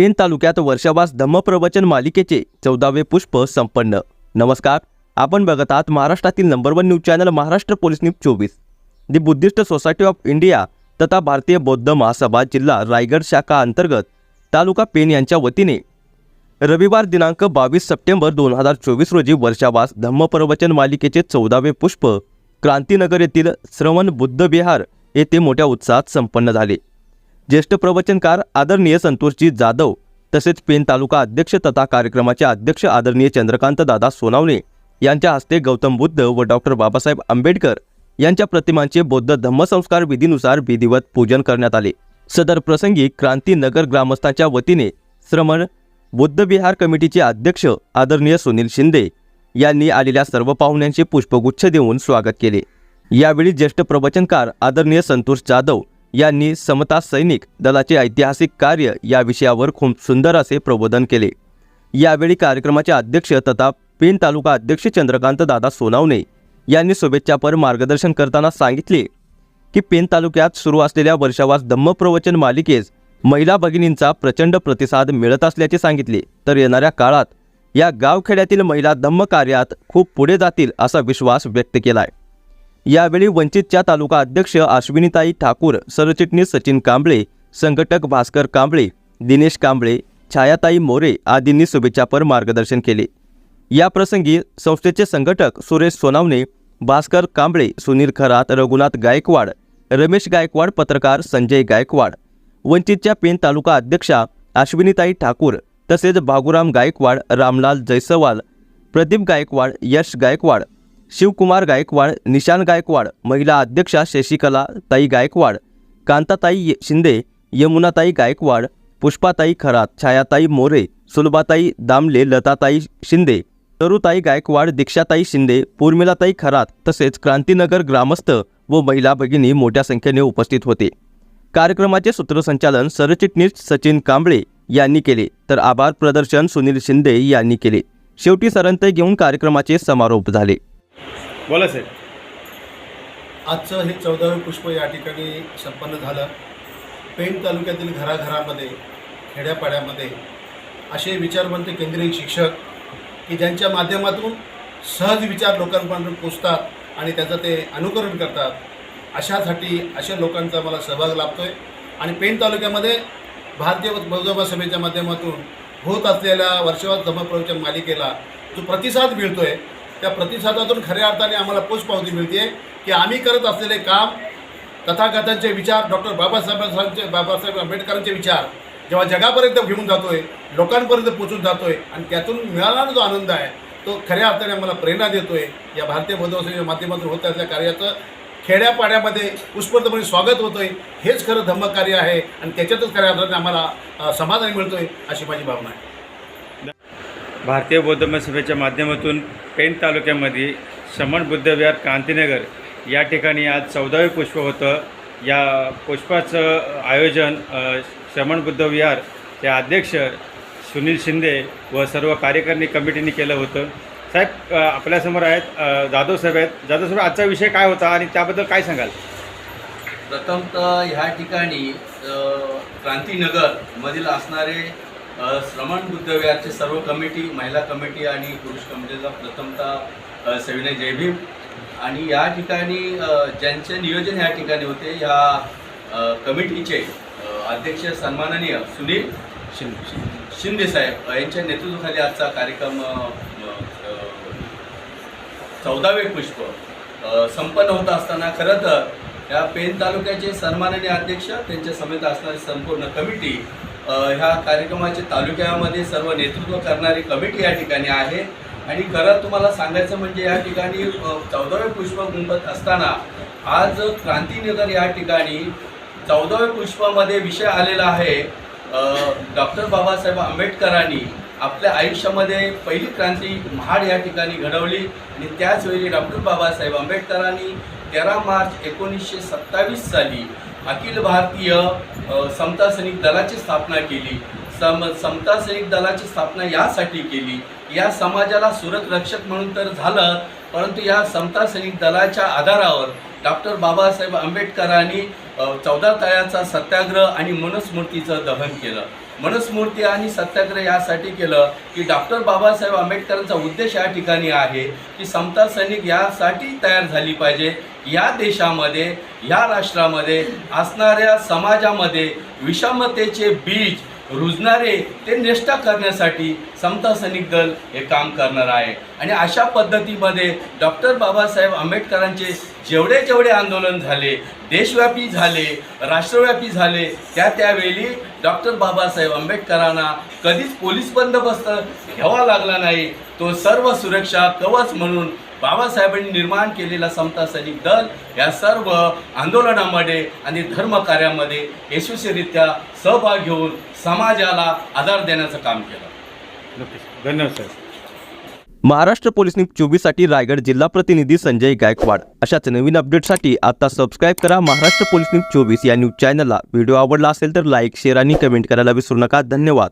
Pen तालुक्यात वर्षावास धम्मप्रवचन मालिकेचे चौदावे पुष्प संपन्न. नमस्कार आपण बघत आहात महाराष्ट्रातील number one news channel Maharashtra police news चोवीस. The Buddhist society of India तथा भारतीय बौद्ध महासभा जिल्हा रायगड शाखा अंतर्गत तालुका पेन यांच्या वतीने रविवार दिनांक बावीस सप्टेंबर दोन हजार चोवीस रोजी वर्षावास धम्मप्रवचन मालिकेचे चौदावे पुष्प क्रांतीनगर येथील श्रवण बुद्ध विहार येथे मोठ्या उत्साहात संपन्न झाले. ज्येष्ठ प्रवचनकार आदरणीय संतोषजी जाधव तसेच पेन तालुका अध्यक्ष तथा कार्यक्रमाचे अध्यक्ष आदरणीय चंद्रकांत दादा सोनावणे यांच्या हस्ते गौतम बुद्ध व डॉक्टर बाबासाहेब आंबेडकर यांच्या प्रतिमांचे बौद्ध धम्मसंस्कार विधीनुसार विधिवत पूजन करण्यात आले. सदर प्रसंगी क्रांतीनगर ग्रामस्थांच्या वतीने श्रमण बुद्धविहार कमिटीचे अध्यक्ष आदरणीय सुनील शिंदे यांनी आलेल्या सर्व पाहुण्यांचे पुष्पगुच्छ देऊन स्वागत केले. यावेळी ज्येष्ठ प्रवचनकार आदरणीय संतोष जाधव यांनी समता सैनिक दलाचे ऐतिहासिक कार्य या विषयावर खूप सुंदर असे प्रबोधन केले. यावेळी कार्यक्रमाचे अध्यक्ष तथा पेन तालुका अध्यक्ष चंद्रकांत दादा सोनावणे यांनी शुभेच्छापर मार्गदर्शन करताना सांगितले की पेन तालुक्यात सुरू असलेल्या वर्षावास धम्मप्रवचन मालिकेस महिला भगिनींचा प्रचंड प्रतिसाद मिळत असल्याचे सांगितले. तर येणाऱ्या काळात या गावखेड्यातील महिला धम्म कार्यात खूप पुढे जातील असा विश्वास व्यक्त केला आहे यावेळी वंचितच्या तालुका अध्यक्ष अश्विनीताई ठाकूर सरचिटणीस सचिन कांबळे संघटक भास्कर कांबळे दिनेश कांबळे छायाताई मोरे आदींनी शुभेच्छापर मार्गदर्शन केले. या प्रसंगी संस्थेचे संघटक सुरेश सोनावणे भास्कर कांबळे सुनील खरात रघुनाथ गायकवाड रमेश गायकवाड पत्रकार संजय गायकवाड वंचितच्या पेन तालुका अध्यक्षा अश्विनीताई ठाकूर तसेच बागुराम गायकवाड रामलाल जयसवाल प्रदीप गायकवाड यश गायकवाड शिवकुमार गायकवाड निशान गायकवाड महिला अध्यक्षा शशिकला ताई गायकवाड कांताताई शिंदे यमुनाताई गायकवाड पुष्पाताई खरात छायाताई मोरे सुलभाताई दामले लताताई शिंदे तरुताई गायकवाड दीक्षाताई शिंदे पूर्मिलाताई खरात तसेच क्रांतीनगर ग्रामस्थ व महिला भगिनी मोठ्या संख्येने उपस्थित होते. कार्यक्रमाचे सूत्रसंचालन सरचिटणीस सचिन कांबळे यांनी केले. तर आभार प्रदर्शन सुनील शिंदे यांनी केले. शेवटी सरंत घेऊन कार्यक्रमाचे समारोप झाले. बोला साहेब. आजचं हे चौदावे पुष्प या ठिकाणी संपन्न झालं. पेण तालुक्यातील घराघरामध्ये खेड्यापाड्यामध्ये असे विचारवंत केंद्रीय शिक्षक की ज्यांच्या माध्यमातून सहज विचार लोकांपर्यंत पोचतात आणि त्याचं ते अनुकरण करतात अशासाठी अशा लोकांचा मला सहभाग लाभतो आहे आणि पेण तालुक्यामध्ये भारतीय बौद्ध सभेच्या माध्यमातून होत असलेल्या वर्षवास धम्मप्रवचन मालिकेला जो प्रतिसाद मिळतो आहे त्या प्रतिसादातून खऱ्या अर्थाने आम्हाला पोचपावती मिळते की आम्ही करत असलेले काम तथागतांचे विचार डॉक्टर बाबासाहेबांचे बाबासाहेब आंबेडकरांचे विचार जेव्हा जगापर्यंत घेऊन जातोय लोकांपर्यंत पोचून जातोय आणि त्यातून मिळाला जो आनंद आहे तो खऱ्या अर्थाने आम्हाला प्रेरणा देतोय. या भारतीय बौद्धवसेच्या माध्यमातून होत असल्या कार्याचं खेड्यापाड्यामध्ये उत्स्फूर्तपणे स्वागत होतोय. हेच खरं धम्मकार्य आहे आणि त्याच्यातच खऱ्या अर्थाने आम्हाला समाधान समाधान मिळतोय अशी माझी भावना आहे. भारतीय बौद्ध सभेच्या माध्यमातून पेण तालुक्यामध्ये श्रमण बुद्धविहार क्रांतीनगर या ठिकाणी आज चौदावे पुष्प होतं. या पुष्पाचं आयोजन श्रमण बुद्ध विहारचे अध्यक्ष सुनील शिंदे व सर्व कार्यकारिणी कमिटीने केलं होतं. साहेब आपल्यासमोर आहेत जाधव साहेब आहेत. जाधव साहेब आजचा विषय काय होता आणि त्याबद्दल काय सांगाल? प्रथमतः ह्या ठिकाणी क्रांतीनगरमधील असणारे श्रमण बुद्धविहारचे सर्व कमिटी महिला कमिटी आणि पुरुष कमिटीचा प्रथमतः सविनय जयभीम. आणि या ठिकाणी ज्यांचे नियोजन या ठिकाणी होते या कमिटीचे अध्यक्ष सन्माननीय सुनील शिंदे शिंदे साहेब यांच्या नेतृत्वाखाली आजचा कार्यक्रम चौदावे पुष्प संपन्न होत असताना खरं तर या पेन तालुक्याचे सन्माननीय अध्यक्ष त्यांच्या समेत असणारी संपूर्ण कमिटी ह्या कार्यक्रमाचे तालुक्यामध्ये सर्व नेतृत्व करणारी कमिटी या ठिकाणी आहे. आणि खरं तुम्हाला सांगायचं म्हणजे या ठिकाणी चौदावे पुष्प गुंपत असताना आज क्रांतीनगर या ठिकाणी चौदाव्या पुष्पामध्ये विषय आलेला आहे. डॉक्टर बाबासाहेब आंबेडकरांनी आपल्या आयुष्यामध्ये पहिली क्रांती महाड या ठिकाणी घडवली. आणि त्याचवेळी डॉक्टर बाबासाहेब आंबेडकरांनी तेरा मार्च एकोणीसशे सत्तावीस साली अखिल भारतीय समता सैनिक दलाची स्थापना केली. सम समता सैनिक दलाची स्थापना यासाठी केली. या समाजाला सुरत रक्षक म्हणून तर झालं. परंतु या समता सैनिक दलाच्या आधारावर डॉक्टर बाबासाहेब आंबेडकरांनी चौदा तळ्याचा सत्याग्रह आणि मनस्मूर्तीचं दहन केलं. मनस्मूर्ती आणि सत्याग्रह यासाठी केलं की डॉक्टर बाबासाहेब आंबेडकरांचा उद्देश या ठिकाणी आहे की समता सैनिक यासाठी तयार झाली पाहिजे. या देशामध्ये या राष्ट्रामध्ये असणाऱ्या समाजामध्ये विषमतेचे बीज रुजणारे ते निष्ठा करण्यासाठी समता सैनिक दल हे काम करणार आहे. आणि अशा पद्धतीमध्ये डॉक्टर बाबासाहेब आंबेडकरांचे जेवढे जेवढे आंदोलन झाले देशव्यापी झाले राष्ट्रव्यापी झाले त्या त्यावेळी डॉक्टर बाबासाहेब आंबेडकरांना कधीच पोलीस बंदोबस्त घ्यावा लागला नाही. तो सर्व सुरक्षा कवच म्हणून बाबासाहेबांनी निर्माण केलेला समता सैनिक दल या सर्व आंदोलनामध्ये आणि धर्मकार्यामध्ये यशस्वीरित्या सहभाग घेऊन समाजाला आधार देण्याचं काम केलं. धन्यवाद सर महाराष्ट्र पोलीस न्यूज चोवीससाठी रायगड जिल्हा प्रतिनिधी संजय गायकवाड. अशाच नवीन अपडेटसाठी आता सबस्क्राईब करा महाराष्ट्र पोलीस न्यूज चोवीस या न्यूज चॅनलला. व्हिडिओ आवडला असेल तर लाईक शेअर आणि कमेंट करायला विसरू नका. धन्यवाद.